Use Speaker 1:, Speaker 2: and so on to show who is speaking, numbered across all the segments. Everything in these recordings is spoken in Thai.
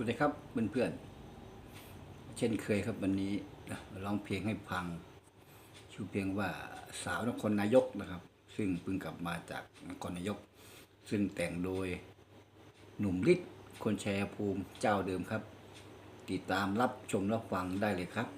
Speaker 1: สวัสดีครับเพื่อนๆเช่นเคยครับวันนี้มาร้องเพลงให้ฟัง ชื่อเพลงว่าสาวนครนายกนะครับ ซึ่งเพิ่งกลับมาจากนครนายก ซึ่งแต่งโดยหนุ่มฤทธิ์คนแชร์ภูมิเจ้าเดิมครับ ติดตามรับชมรับฟังได้เลยครับ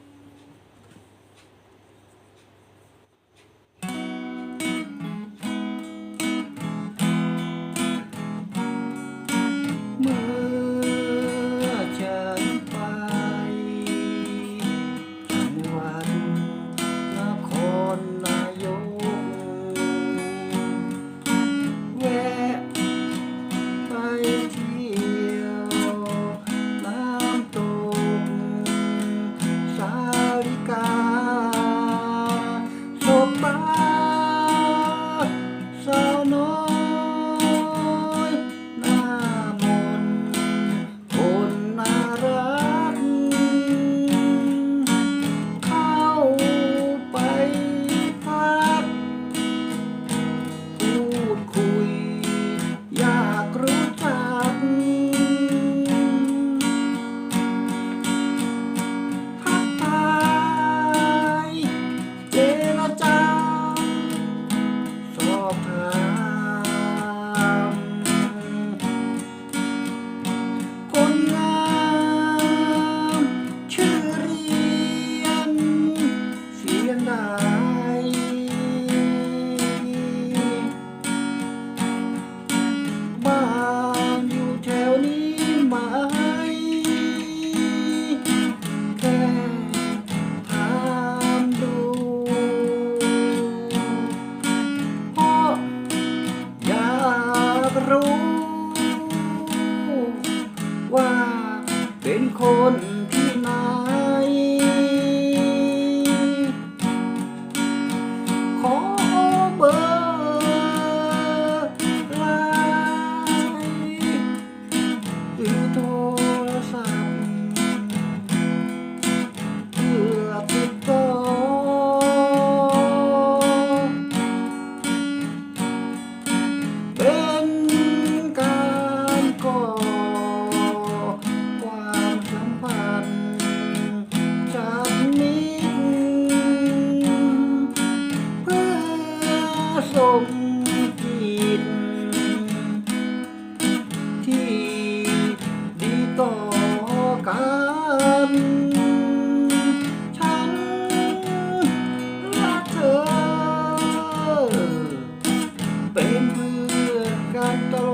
Speaker 1: เป็ อส่งจิตที่ดีต่อกันฉันรักเธอ เป็นเพื่อนกันตลอ